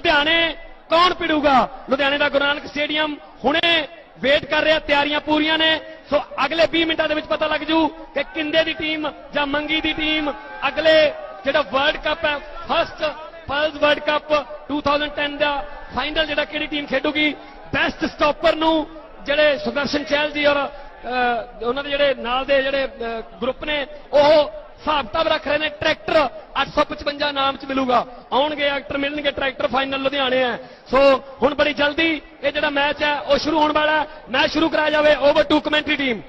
ਲੁਧਿਆਣੇ ਕੌਣ ਪਿੜੂਗਾ ਲੁਧਿਆਣੇ ਦਾ ਗੁਰੂ ਨਾਨਕ ਸਟੇਡੀਅਮ ਹੁਣੇ ਵੇਟ ਕਰ ਰਿਹਾ, ਤਿਆਰੀਆਂ ਪੂਰੀਆਂ ਨੇ। ਸੋ ਅਗਲੇ 20 ਮਿੰਟਾਂ ਦੇ ਵਿੱਚ ਪਤਾ ਲੱਗ ਜੂ ਕਿ ਕਿੰਦੇ ਦੀ ਟੀਮ ਜਾਂ ਮੰਗੀ ਦੀ ਟੀਮ ਅਗਲੇ ਜਿਹੜਾ ਵਰਲਡ ਕੱਪ ਹੈ ਫਸਟ ਪਲਸ ਵਰਲਡ ਕੱਪ 2010 ਦਾ ਫਾਈਨਲ ਜਿਹੜਾ ਕਿਹੜੀ ਟੀਮ ਖੇਡੂਗੀ? ਬੈਸਟ ਸਟਾਪਰ ਨੂੰ ਜਿਹੜੇ ਸੁਦਰਸ਼ਨ ਚੈਲ ਜੀ ਔਰ ਉਹਨਾਂ ਦੇ ਜਿਹੜੇ ਨਾਲ ਦੇ ਜਿਹੜੇ ਗਰੁੱਪ ਨੇ, ਉਹ ਹਿਸਾਬ ਕਿਤਾਬ ਰੱਖ ਰਹੇ ਨੇ, ਟਰੈਕਟਰ 855 ਨਾਮ ਚ ਮਿਲੂਗਾ। ਆਉਣਗੇ ਐਕਟਰ ਮਿਲਣਗੇ ਟਰੈਕਟਰ ਫਾਈਨਲ ਲੁਧਿਆਣੇ ਹੈ ਸੋ ਹੁਣ ਬੜੀ ਜਲਦੀ ਇਹ ਜਿਹੜਾ ਮੈਚ ਹੈ ਉਹ ਸ਼ੁਰੂ ਹੋਣ ਵਾਲਾ ਹੈ ਮੈਚ ਸ਼ੁਰੂ ਕਰਾਇਆ ਜਾਵੇ ਓਵਰ ਟੂ ਕਮੈਂਟਰੀ ਟੀਮ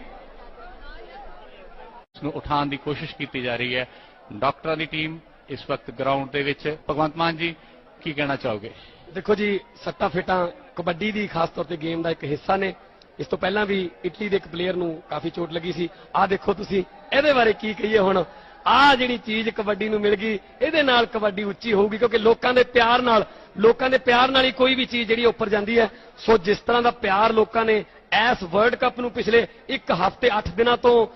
ਇਸ ਨੂੰ ਉਠਾਉਣ ਦੀ ਕੋਸ਼ਿਸ਼ ਕੀਤੀ ਜਾ ਰਹੀ ਹੈ ਡਾਕਟਰਾਂ ਦੀ ਟੀਮ ਇਸ ਵਕਤ ਗਰਾਊਂਡ ਦੇ ਵਿੱਚ। ਭਗਵੰਤ ਮਾਨ ਜੀ ਕੀ ਕਹਿਣਾ ਚਾਹੋਗੇ? ਦੇਖੋ ਜੀ ਸੱਟਾਂ ਫਿਟਾਂ ਕਬੱਡੀ ਦੀ ਖਾਸ ਤੌਰ ਤੇ ਗੇਮ ਦਾ ਇੱਕ ਹਿੱਸਾ ਨੇ। ਇਸ ਤੋਂ ਪਹਿਲਾਂ ਵੀ ਇਟਲੀ ਦੇ ਇੱਕ ਪਲੇਅਰ ਨੂੰ ਕਾਫੀ ਚੋਟ ਲੱਗੀ ਸੀ। ਆਹ ਦੇਖੋ ਤੁਸੀਂ ਇਹਦੇ ਬਾਰੇ ਕੀ ਕਹੀਏ ਹੁਣ? ਆਹ ਜਿਹੜੀ ਚੀਜ਼ ਕਬੱਡੀ ਨੂੰ ਮਿਲ ਗਈ ਇਹਦੇ ਨਾਲ ਕਬੱਡੀ ਉੱਚੀ ਹੋਊਗੀ ਕਿਉਂਕਿ ਲੋਕਾਂ ਦੇ ਪਿਆਰ ਨਾਲ ਲੋਕਾਂ ਦੇ ਪਿਆਰ ਨਾਲ ਹੀ ਕੋਈ ਵੀ ਚੀਜ਼ ਜਿਹੜੀ ਉੱਪਰ ਜਾਂਦੀ ਹੈ। ਸੋ ਜਿਸ ਤਰ੍ਹਾਂ ਦਾ ਪਿਆਰ ਲੋਕਾਂ ਨੇ ਇਸ ਵਰਲਡ ਕੱਪ ਨੂੰ ਪਿਛਲੇ ਇੱਕ ਹਫ਼ਤੇ 8 ਦਿਨਾਂ ਤੋਂ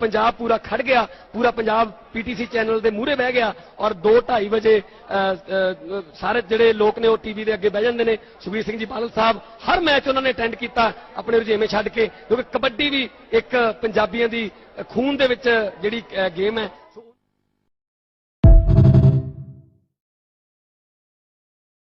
ਪੰਜਾਬ ਪੂਰਾ ਖੜ ਗਿਆ ਪੂਰਾ ਪੰਜਾਬ ਪੀਟੀਸੀ ਚੈਨਲ ਦੇ ਮੂਹਰੇ ਬਹਿ ਗਿਆ ਔਰ 2:30 ਵਜੇ ਅ, ਸਾਰੇ ਜਿਹੜੇ ਲੋਕ ਨੇ ਉਹ ਟੀਵੀ ਦੇ ਅੱਗੇ ਬਹਿ ਜਾਂਦੇ ਨੇ। ਸੁਖਬੀਰ ਸਿੰਘ ਜੀ ਬਾਦਲ ਸਾਹਿਬ ਹਰ ਮੈਚ ਉਹਨਾਂ ਨੇ ਅਟੈਂਡ ਕੀਤਾ ਆਪਣੇ ਰੁਝੇਵੇਂ ਛੱਡ ਕੇ ਕਿਉਂਕਿ ਕਬੱਡੀ ਵੀ ਇੱਕ ਪੰਜਾਬੀਆਂ ਦੀ ਖੂਨ ਦੇ ਵਿੱਚ ਜਿਹੜੀ ਗੇਮ ਹੈ